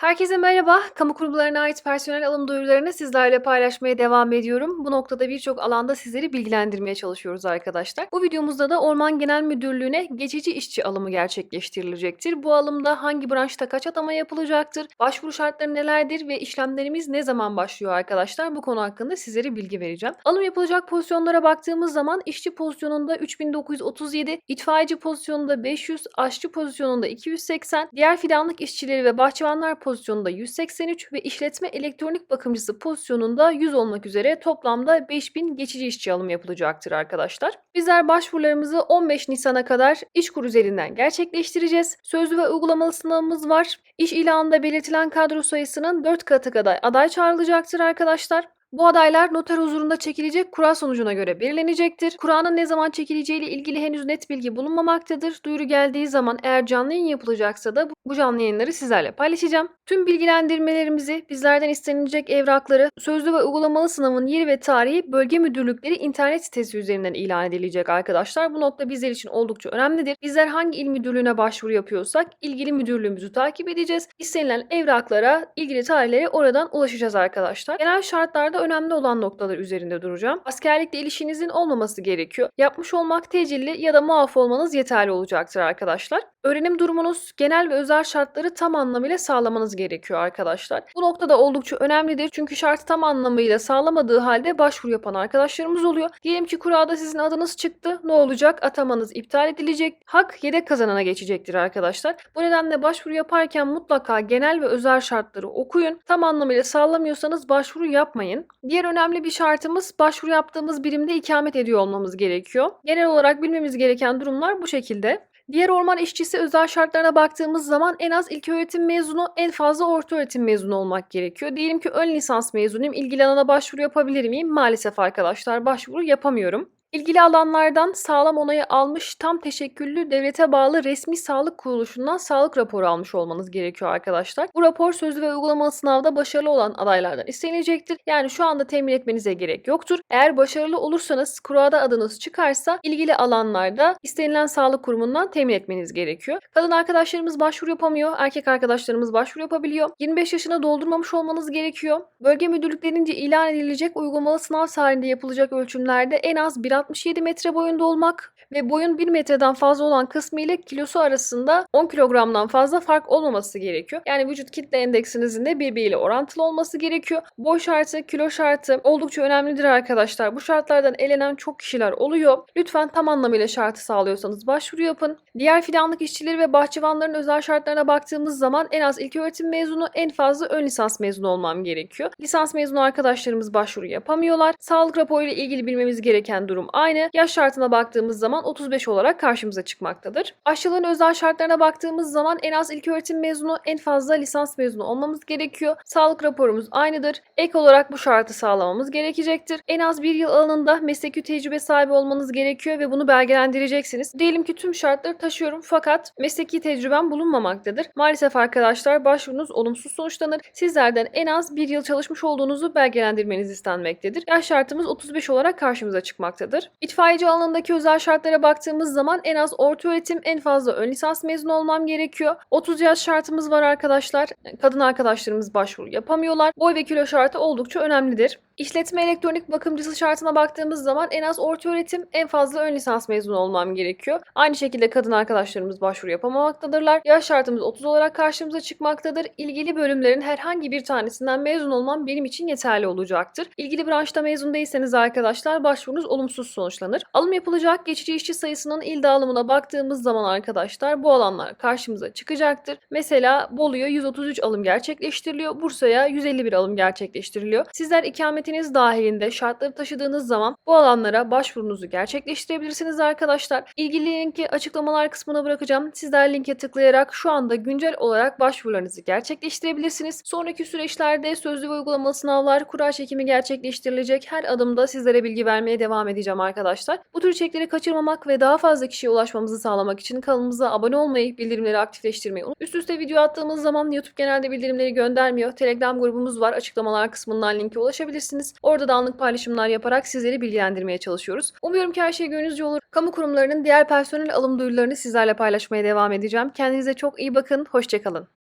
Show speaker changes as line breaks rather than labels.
Herkese merhaba. Kamu kurumlarına ait personel alım duyurularını sizlerle paylaşmaya devam ediyorum. Bu noktada birçok alanda sizleri bilgilendirmeye çalışıyoruz arkadaşlar. Bu videomuzda da Orman Genel Müdürlüğü'ne geçici işçi alımı gerçekleştirilecektir. Bu alımda hangi branşta kaç atama yapılacaktır, başvuru şartları nelerdir ve işlemlerimiz ne zaman başlıyor arkadaşlar? Bu konu hakkında sizlere bilgi vereceğim. Alım yapılacak pozisyonlara baktığımız zaman işçi pozisyonunda 3937, itfaiyeci pozisyonunda 500, aşçı pozisyonunda 280, diğer fidanlık işçileri ve bahçıvanlar pozisyonunda 183 ve işletme elektronik bakımcısı pozisyonunda 100 olmak üzere toplamda 5000 geçici işçi alım yapılacaktır arkadaşlar. Bizler başvurularımızı 15 Nisan'a kadar İşkur üzerinden gerçekleştireceğiz. Sözlü ve uygulamalı sınavımız var. İş ilanında belirtilen kadro sayısının 4 katı kadar aday çağrılacaktır arkadaşlar. Bu adaylar noter huzurunda çekilecek kura sonucuna göre belirlenecektir. Kuranın ne zaman çekileceği ile ilgili henüz net bilgi bulunmamaktadır. Duyuru geldiği zaman eğer canlı yayın yapılacaksa da bu canlı yayınları sizlerle paylaşacağım. Tüm bilgilendirmelerimizi, bizlerden istenilecek evrakları, sözlü ve uygulamalı sınavın yeri ve tarihi bölge müdürlükleri internet sitesi üzerinden ilan edilecek arkadaşlar. Bu nokta bizler için oldukça önemlidir. Bizler hangi il müdürlüğüne başvuru yapıyorsak ilgili müdürlüğümüzü takip edeceğiz. İstenilen evraklara, ilgili tarihlere oradan ulaşacağız arkadaşlar. Genel şartlarda önemli olan noktalar üzerinde duracağım. Askerlikle ilişkinizin olmaması gerekiyor. Yapmış olmak tecilli ya da muaf olmanız yeterli olacaktır arkadaşlar. Öğrenim durumunuz, genel ve özel şartları tam anlamıyla sağlamanız gerekiyor arkadaşlar. Bu noktada oldukça önemlidir çünkü şartı tam anlamıyla sağlamadığı halde başvuru yapan arkadaşlarımız oluyor. Diyelim ki kurada sizin adınız çıktı. Ne olacak? Atamanız iptal edilecek. Hak yedek kazanana geçecektir arkadaşlar. Bu nedenle başvuru yaparken mutlaka genel ve özel şartları okuyun. Tam anlamıyla sağlamıyorsanız başvuru yapmayın. Diğer önemli bir şartımız başvuru yaptığımız birimde ikamet ediyor olmamız gerekiyor. Genel olarak bilmemiz gereken durumlar bu şekilde. Diğer orman işçisi özel şartlarına baktığımız zaman en az ilköğretim mezunu, en fazla ortaöğretim mezunu olmak gerekiyor. Diyelim ki ön lisans mezunuyum, ilgili alana başvuru yapabilir miyim? Maalesef arkadaşlar başvuru yapamıyorum. İlgili alanlardan sağlam onayı almış tam teşekküllü devlete bağlı resmi sağlık kuruluşundan sağlık raporu almış olmanız gerekiyor arkadaşlar. Bu rapor sözlü ve uygulamalı sınavda başarılı olan adaylardan istenilecektir. Yani şu anda temin etmenize gerek yoktur. Eğer başarılı olursanız kurada adınız çıkarsa ilgili alanlarda istenilen sağlık kurumundan temin etmeniz gerekiyor. Kadın arkadaşlarımız başvuru yapamıyor. Erkek arkadaşlarımız başvuru yapabiliyor. 25 yaşını doldurmamış olmanız gerekiyor. Bölge müdürlüklerince ilan edilecek uygulamalı sınav tarihinde yapılacak ölçümlerde en az 1 1.67 metre boyunda olmak ve boyun 1 metreden fazla olan kısmı ile kilosu arasında 10 kilogramdan fazla fark olmaması gerekiyor. Yani vücut kitle endeksinizin de birbiriyle orantılı olması gerekiyor. Boy şartı, kilo şartı oldukça önemlidir arkadaşlar. Bu şartlardan elenen çok kişiler oluyor. Lütfen tam anlamıyla şartı sağlıyorsanız başvuru yapın. Diğer fidanlık işçileri ve bahçıvanların özel şartlarına baktığımız zaman en az ilköğretim mezunu, en fazla ön lisans mezunu olmam gerekiyor. Lisans mezunu arkadaşlarımız başvuru yapamıyorlar. Sağlık raporuyla ilgili bilmemiz gereken durum aynı. Yaş şartına baktığımız zaman 35 olarak karşımıza çıkmaktadır. Aşçılığın özel şartlarına baktığımız zaman en az ilköğretim mezunu, en fazla lisans mezunu olmamız gerekiyor. Sağlık raporumuz aynıdır. Ek olarak bu şartı sağlamamız gerekecektir. En az bir yıl alanında mesleki tecrübe sahibi olmanız gerekiyor ve bunu belgelendireceksiniz. Diyelim ki tüm şartları taşıyorum fakat mesleki tecrübem bulunmamaktadır. Maalesef arkadaşlar başvurunuz olumsuz sonuçlanır. Sizlerden en az bir yıl çalışmış olduğunuzu belgelendirmeniz istenmektedir. Yaş şartımız 35 olarak karşımıza çıkmaktadır. İtfaiyeci alanındaki özel şartlara baktığımız zaman en az orta öğretim en fazla ön lisans mezunu olmam gerekiyor. 30 yaş şartımız var arkadaşlar. Kadın arkadaşlarımız başvuru yapamıyorlar. Boy ve kilo şartı oldukça önemlidir. İşletme elektronik bakımcısı şartına baktığımız zaman en az orta öğretim en fazla ön lisans mezunu olmam gerekiyor. Aynı şekilde kadın arkadaşlarımız başvuru yapamamaktadırlar. Yaş şartımız 30 olarak karşımıza çıkmaktadır. İlgili bölümlerin herhangi bir tanesinden mezun olmam benim için yeterli olacaktır. İlgili branşta mezun değilseniz arkadaşlar başvurunuz olumsuz sonuçlanır. Alım yapılacak geçici işçi sayısının il dağılımına baktığımız zaman arkadaşlar bu alanlar karşımıza çıkacaktır. Mesela Bolu'ya 133 alım gerçekleştiriliyor. Bursa'ya 151 alım gerçekleştiriliyor. Sizler ikametiniz dahilinde şartları taşıdığınız zaman bu alanlara başvurunuzu gerçekleştirebilirsiniz arkadaşlar. İlgili linki açıklamalar kısmına bırakacağım. Sizler linke tıklayarak şu anda güncel olarak başvurularınızı gerçekleştirebilirsiniz. Sonraki süreçlerde sözlü ve uygulamalı sınavlar, kura çekimi gerçekleştirilecek. Her adımda sizlere bilgi vermeye devam edeceğim arkadaşlar. Bu tür içerikleri kaçırmamak ve daha fazla kişiye ulaşmamızı sağlamak için kanalımıza abone olmayı, bildirimleri aktifleştirmeyi unutmayın. Üst üste video attığımız zaman YouTube genelde bildirimleri göndermiyor. Telegram grubumuz var. Açıklamalar kısmından linke ulaşabilirsiniz. Orada da anlık paylaşımlar yaparak sizleri bilgilendirmeye çalışıyoruz. Umuyorum ki her şey gönlünüzce olur. Kamu kurumlarının diğer personel alım duyurularını sizlerle paylaşmaya devam edeceğim. Kendinize çok iyi bakın. Hoşçakalın.